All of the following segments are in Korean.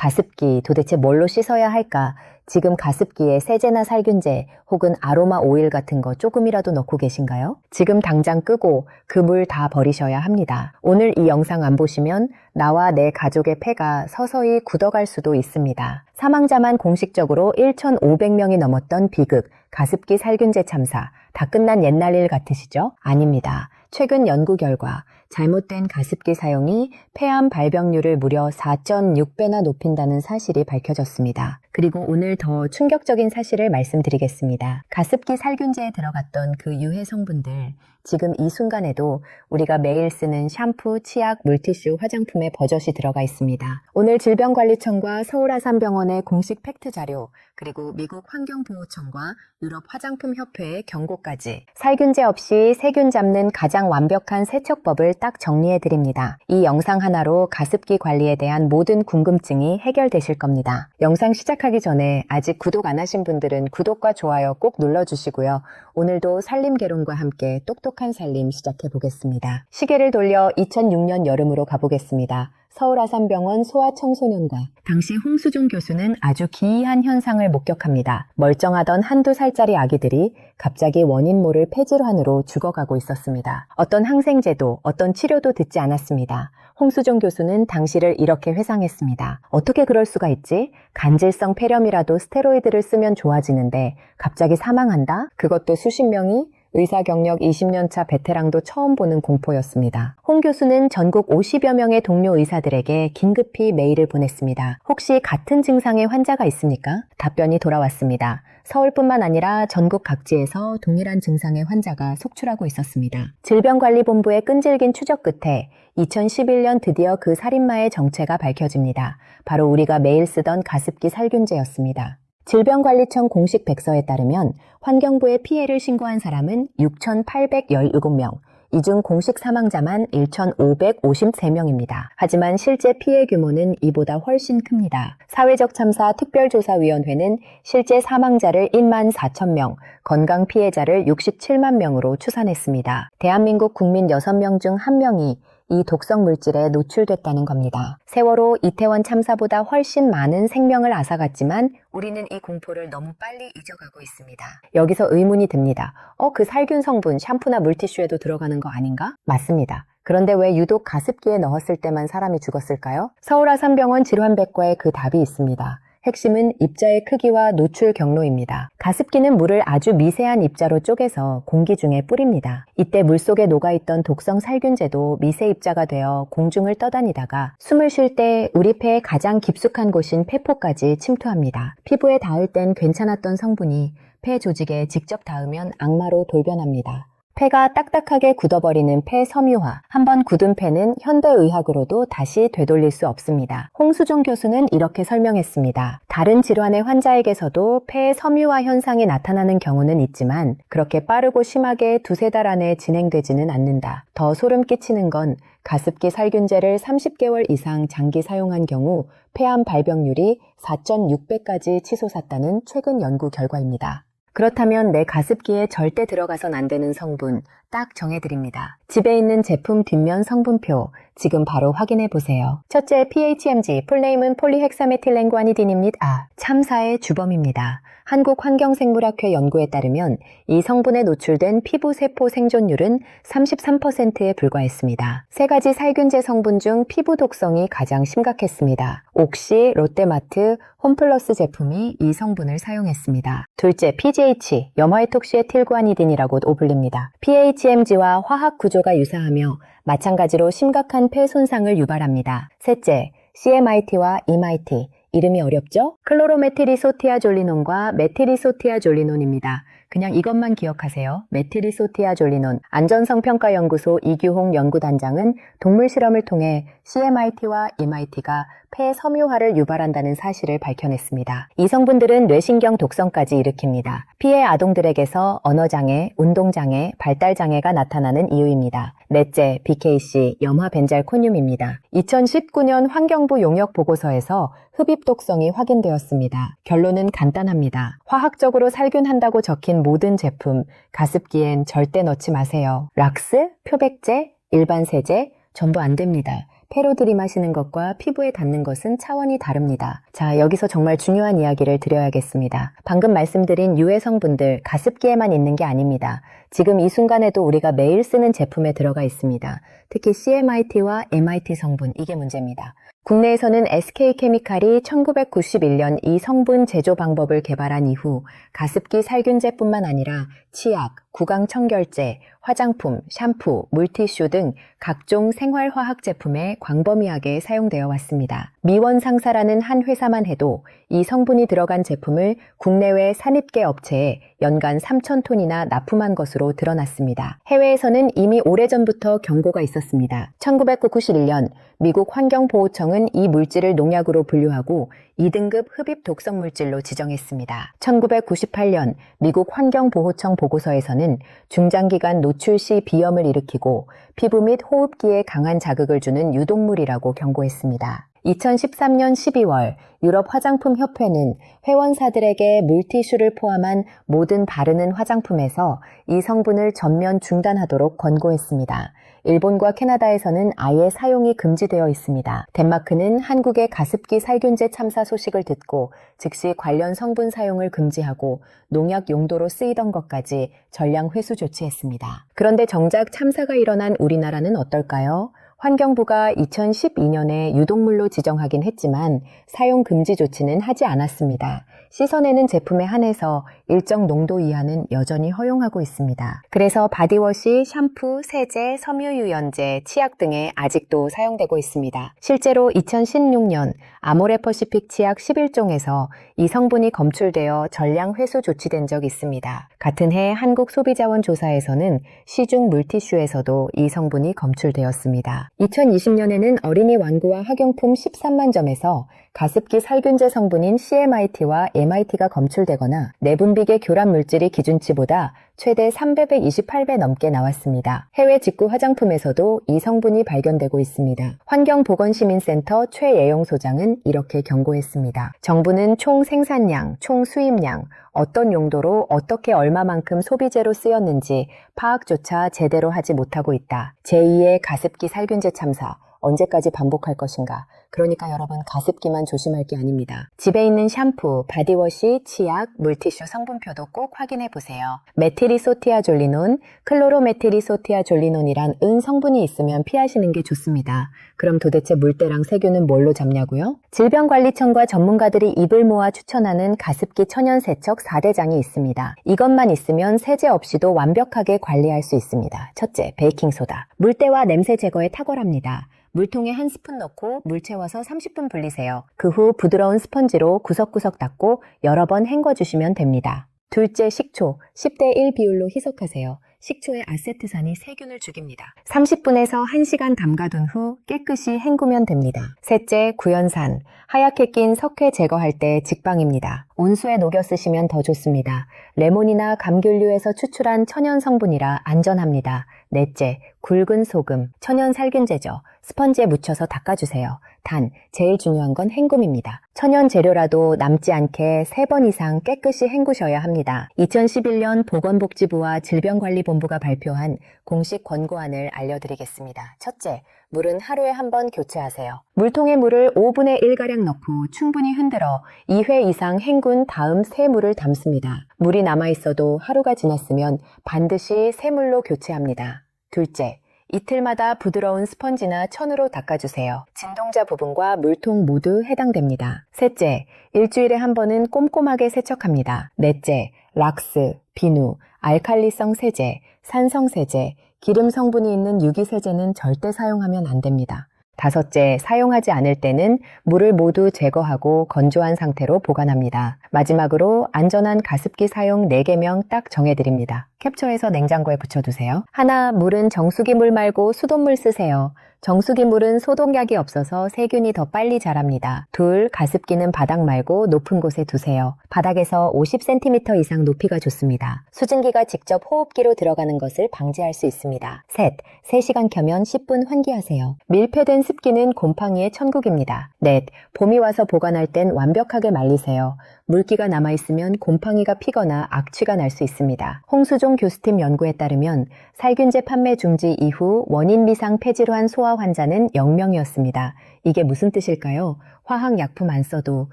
가습기 도대체 뭘로 씻어야 할까? 지금 가습기에 세제나 살균제 혹은 아로마 오일 같은 거 조금이라도 넣고 계신가요? 지금 당장 끄고 그 물 다 버리셔야 합니다. 오늘 이 영상 안 보시면 나와 내 가족의 폐가 서서히 굳어갈 수도 있습니다. 사망자만 공식적으로 1,500명이 넘었던 비극, 가습기 살균제 참사, 다 끝난 옛날 일 같으시죠? 아닙니다. 최근 연구 결과 잘못된 가습기 사용이 폐암 발병률을 무려 4.6배나 높인다는 사실이 밝혀졌습니다. 그리고 오늘 더 충격적인 사실을 말씀드리겠습니다. 가습기 살균제에 들어갔던 그 유해 성분들, 지금 이 순간에도 우리가 매일 쓰는 샴푸, 치약, 물티슈, 화장품에 버젓이 들어가 있습니다. 오늘 질병관리청과 서울아산병원의 공식 팩트 자료, 그리고 미국 환경보호청과 유럽 화장품협회의 경고까지 살균제 없이 세균 잡는 가장 완벽한 세척법을 딱 정리해 드립니다. 이 영상 하나로 가습기 관리에 대한 모든 궁금증이 해결되실 겁니다. 영상 시작하기 전에 아직 구독 안 하신 분들은 구독과 좋아요 꼭 눌러주시고요. 오늘도 살림개론과 함께 똑똑 한 살림 시작해 보겠습니다. 시계를 돌려 2006년 여름으로 가보겠습니다. 서울아산병원 소아청소년과 당시 홍수종 교수는 아주 기이한 현상을 목격합니다. 멀쩡하던 한두 살짜리 아기들이 갑자기 원인 모를 폐질환으로 죽어가고 있었습니다. 어떤 항생제도 어떤 치료도 듣지 않았습니다. 홍수종 교수는 당시를 이렇게 회상했습니다. 어떻게 그럴 수가 있지? 간질성 폐렴이라도 스테로이드를 쓰면 좋아지는데 갑자기 사망한다? 그것도 수십 명이 의사 경력 20년 차 베테랑도 처음 보는 공포였습니다. 홍 교수는 전국 50여 명의 동료 의사들에게 긴급히 메일을 보냈습니다. 혹시 같은 증상의 환자가 있습니까? 답변이 돌아왔습니다. 서울뿐만 아니라 전국 각지에서 동일한 증상의 환자가 속출하고 있었습니다. 질병관리본부의 끈질긴 추적 끝에 2011년 드디어 그 살인마의 정체가 밝혀집니다. 바로 우리가 매일 쓰던 가습기 살균제였습니다. 질병관리청 공식 백서에 따르면 환경부에 피해를 신고한 사람은 6,817명, 이 중 공식 사망자만 1,553명입니다. 하지만 실제 피해 규모는 이보다 훨씬 큽니다. 사회적 참사 특별조사위원회는 실제 사망자를 1만 4천 명, 건강 피해자를 67만 명으로 추산했습니다. 대한민국 국민 6명 중 1명이 이 독성 물질에 노출됐다는 겁니다. 세월호 이태원 참사보다 훨씬 많은 생명을 앗아갔지만 우리는 이 공포를 너무 빨리 잊어가고 있습니다. 여기서 의문이 듭니다. 어, 그 살균 성분 샴푸나 물티슈에도 들어가는 거 아닌가? 맞습니다. 그런데 왜 유독 가습기에 넣었을 때만 사람이 죽었을까요? 서울아산병원 질환백과에 그 답이 있습니다. 핵심은 입자의 크기와 노출 경로입니다. 가습기는 물을 아주 미세한 입자로 쪼개서 공기 중에 뿌립니다. 이때 물 속에 녹아있던 독성 살균제도 미세 입자가 되어 공중을 떠다니다가 숨을 쉴 때 우리 폐의 가장 깊숙한 곳인 폐포까지 침투합니다. 피부에 닿을 땐 괜찮았던 성분이 폐 조직에 직접 닿으면 악마로 돌변합니다. 폐가 딱딱하게 굳어버리는 폐 섬유화. 한번 굳은 폐는 현대의학으로도 다시 되돌릴 수 없습니다. 홍수종 교수는 이렇게 설명했습니다. 다른 질환의 환자에게서도 폐 섬유화 현상이 나타나는 경우는 있지만 그렇게 빠르고 심하게 두세 달 안에 진행되지는 않는다. 더 소름 끼치는 건 가습기 살균제를 30개월 이상 장기 사용한 경우 폐암 발병률이 4.6배까지 치솟았다는 최근 연구 결과입니다. 그렇다면 내 가습기에 절대 들어가선 안 되는 성분 딱 정해드립니다. 집에 있는 제품 뒷면 성분표 지금 바로 확인해 보세요. 첫째 PHMG 플레임은 폴리헥사메틸렌과니딘입니다. 아, 참사의 주범입니다. 한국환경생물학회 연구에 따르면 이 성분에 노출된 피부 세포 생존율은 33%에 불과했습니다. 세 가지 살균제 성분 중 피부 독성이 가장 심각했습니다. 옥시, 롯데마트, 홈플러스 제품이 이 성분을 사용했습니다. 둘째, PGH, 염화이톡시에틸구아니딘이라고 불립니다. PHMG와 화학 구조가 유사하며 마찬가지로 심각한 폐 손상을 유발합니다. 셋째, CMIT와 EMIT, 이름이 어렵죠? 클로로메티리소티아졸리논과 메티리소티아졸리논입니다. 그냥 이것만 기억하세요. 메티리소티아 졸리논. 안전성평가연구소 이규홍 연구단장은 동물 실험을 통해 CMIT와 EMIT가 폐 섬유화를 유발한다는 사실을 밝혀냈습니다. 이 성분들은 뇌신경 독성까지 일으킵니다. 피해 아동들에게서 언어장애, 운동장애, 발달장애가 나타나는 이유입니다. 넷째, BKC, 염화벤잘코늄입니다. 2019년 환경부 용역 보고서에서 흡입 독성이 확인되었습니다. 결론은 간단합니다. 화학적으로 살균한다고 적힌 모든 제품, 가습기엔 절대 넣지 마세요. 락스, 표백제, 일반 세제, 전부 안 됩니다. 폐로 들이마시는 것과 피부에 닿는 것은 차원이 다릅니다. 자, 여기서 정말 중요한 이야기를 드려야겠습니다. 방금 말씀드린 유해 성분들 가습기에만 있는 게 아닙니다. 지금 이 순간에도 우리가 매일 쓰는 제품에 들어가 있습니다. 특히 CMIT와 MIT 성분, 이게 문제입니다. 국내에서는 SK케미칼이 1991년 이 성분 제조 방법을 개발한 이후 가습기 살균제뿐만 아니라 치약, 구강 청결제, 화장품, 샴푸, 물티슈 등 각종 생활화학 제품에 광범위하게 사용되어 왔습니다. 미원 상사라는 한 회사만 해도 이 성분이 들어간 제품을 국내외 산입계 업체에 연간 3,000톤이나 납품한 것으로 드러났습니다. 해외에서는 이미 오래전부터 경고가 있었습니다. 1991년 미국 환경보호청은 이 물질을 농약으로 분류하고 2등급 흡입 독성 물질로 지정했습니다. 1998년 미국 환경보호청 보고서에서는 중장기간 노출 시 비염을 일으키고 피부 및 호흡기에 강한 자극을 주는 유독물이라고 경고했습니다. 2013년 12월 유럽 화장품 협회는 회원사들에게 물티슈를 포함한 모든 바르는 화장품에서 이 성분을 전면 중단하도록 권고했습니다. 일본과 캐나다에서는 아예 사용이 금지되어 있습니다. 덴마크는 한국의 가습기 살균제 참사 소식을 듣고 즉시 관련 성분 사용을 금지하고 농약 용도로 쓰이던 것까지 전량 회수 조치했습니다. 그런데 정작 참사가 일어난 우리나라는 어떨까요? 환경부가 2012년에 유독물로 지정하긴 했지만 사용 금지 조치는 하지 않았습니다. 씻어내는 제품에 한해서 일정 농도 이하는 여전히 허용하고 있습니다. 그래서 바디워시, 샴푸, 세제, 섬유유연제, 치약 등에 아직도 사용되고 있습니다. 실제로 2016년 아모레퍼시픽 치약 11종에서 이 성분이 검출되어 전량 회수 조치된 적 있습니다. 같은 해 한국소비자원조사에서는 시중 물티슈에서도 이 성분이 검출되었습니다. 2020년에는 어린이 완구와 학용품 13만 점에서 가습기 살균제 성분인 CMIT와 MIT가 검출되거나 내분비계 교란 물질이 기준치보다 최대 300배 28배 넘게 나왔습니다. 해외 직구 화장품에서도 이 성분이 발견되고 있습니다. 환경보건시민센터 최예용 소장은 이렇게 경고했습니다. 정부는 총 생산량, 총 수입량, 어떤 용도로 어떻게 얼마만큼 소비재로 쓰였는지 파악조차 제대로 하지 못하고 있다. 제2의 가습기 살균제 참사, 언제까지 반복할 것인가? 그러니까 여러분 가습기만 조심할 게 아닙니다. 집에 있는 샴푸, 바디워시, 치약, 물티슈 성분표도 꼭 확인해 보세요. 메티리소티아졸리논, 클로로메티리소티아졸리논이란 은 성분이 있으면 피하시는 게 좋습니다. 그럼 도대체 물때랑 세균은 뭘로 잡냐고요? 질병관리청과 전문가들이 입을 모아 추천하는 가습기 천연 세척 4대장이 있습니다. 이것만 있으면 세제 없이도 완벽하게 관리할 수 있습니다. 첫째, 베이킹소다. 물때와 냄새 제거에 탁월합니다. 물통에 한 스푼 넣고 물 채워서 30분 불리세요. 그 후 부드러운 스펀지로 구석구석 닦고 여러 번 헹궈주시면 됩니다. 둘째, 식초. 10대 1 비율로 희석하세요. 식초의 아세트산이 세균을 죽입니다. 30분에서 1시간 담가둔 후 깨끗이 헹구면 됩니다. 셋째, 구연산. 하얗게 낀 석회 제거할 때 직방입니다. 온수에 녹여 쓰시면 더 좋습니다. 레몬이나 감귤류에서 추출한 천연 성분이라 안전합니다. 넷째, 굵은 소금. 천연 살균제죠. 스펀지에 묻혀서 닦아주세요. 단, 제일 중요한 건 헹굼입니다. 천연 재료라도 남지 않게 3번 이상 깨끗이 헹구셔야 합니다. 2011년 보건복지부와 질병관리본부가 발표한 공식 권고안을 알려드리겠습니다. 첫째, 물은 하루에 한 번 교체하세요. 물통에 물을 5분의 1가량 넣고 충분히 흔들어 2회 이상 헹군 다음 새 물을 담습니다. 물이 남아있어도 하루가 지났으면 반드시 새 물로 교체합니다. 둘째, 이틀마다 부드러운 스펀지나 천으로 닦아주세요. 진동자 부분과 물통 모두 해당됩니다. 셋째, 일주일에 한 번은 꼼꼼하게 세척합니다. 넷째, 락스, 비누, 알칼리성 세제, 산성 세제, 기름 성분이 있는 유기세제는 절대 사용하면 안 됩니다. 다섯째, 사용하지 않을 때는 물을 모두 제거하고 건조한 상태로 보관합니다. 마지막으로 안전한 가습기 사용 4개명 딱 정해드립니다. 캡처해서 냉장고에 붙여두세요. 하나, 물은 정수기 물 말고 수돗물 쓰세요. 정수기 물은 소독약이 없어서 세균이 더 빨리 자랍니다. 둘, 가습기는 바닥 말고 높은 곳에 두세요. 바닥에서 50cm 이상 높이가 좋습니다. 수증기가 직접 호흡기로 들어가는 것을 방지할 수 있습니다. 셋, 3시간 켜면 10분 환기하세요. 밀폐된 습기는 곰팡이의 천국입니다. 넷, 봄이 와서 보관할 땐 완벽하게 말리세요. 물기가 남아있으면 곰팡이가 피거나 악취가 날 수 있습니다. 홍수종 교수팀 연구에 따르면 살균제 판매 중지 이후 원인 미상 폐질환 소아 환자는 0명이었습니다. 이게 무슨 뜻일까요? 화학약품 안 써도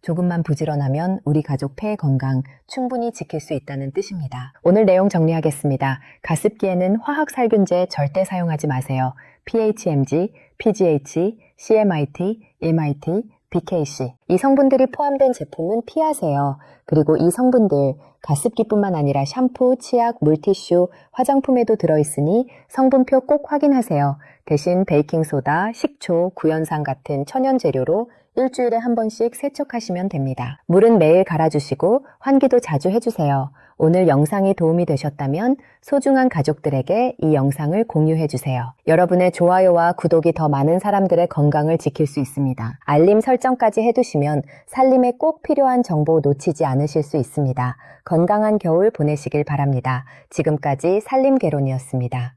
조금만 부지런하면 우리 가족 폐 건강 충분히 지킬 수 있다는 뜻입니다. 오늘 내용 정리하겠습니다. 가습기에는 화학 살균제 절대 사용하지 마세요. PHMG, PGH, CMIT, MIT, BKC. 이 성분들이 포함된 제품은 피하세요. 그리고 이 성분들 가습기뿐만 아니라 샴푸, 치약, 물티슈, 화장품에도 들어있으니 성분표 꼭 확인하세요. 대신 베이킹소다, 식초, 구연산 같은 천연 재료로 일주일에 한 번씩 세척하시면 됩니다. 물은 매일 갈아주시고 환기도 자주 해주세요. 오늘 영상이 도움이 되셨다면 소중한 가족들에게 이 영상을 공유해 주세요. 여러분의 좋아요와 구독이 더 많은 사람들의 건강을 지킬 수 있습니다. 알림 설정까지 해두시면 살림에 꼭 필요한 정보 놓치지 않으실 수 있습니다. 건강한 겨울 보내시길 바랍니다. 지금까지 살림개론이었습니다.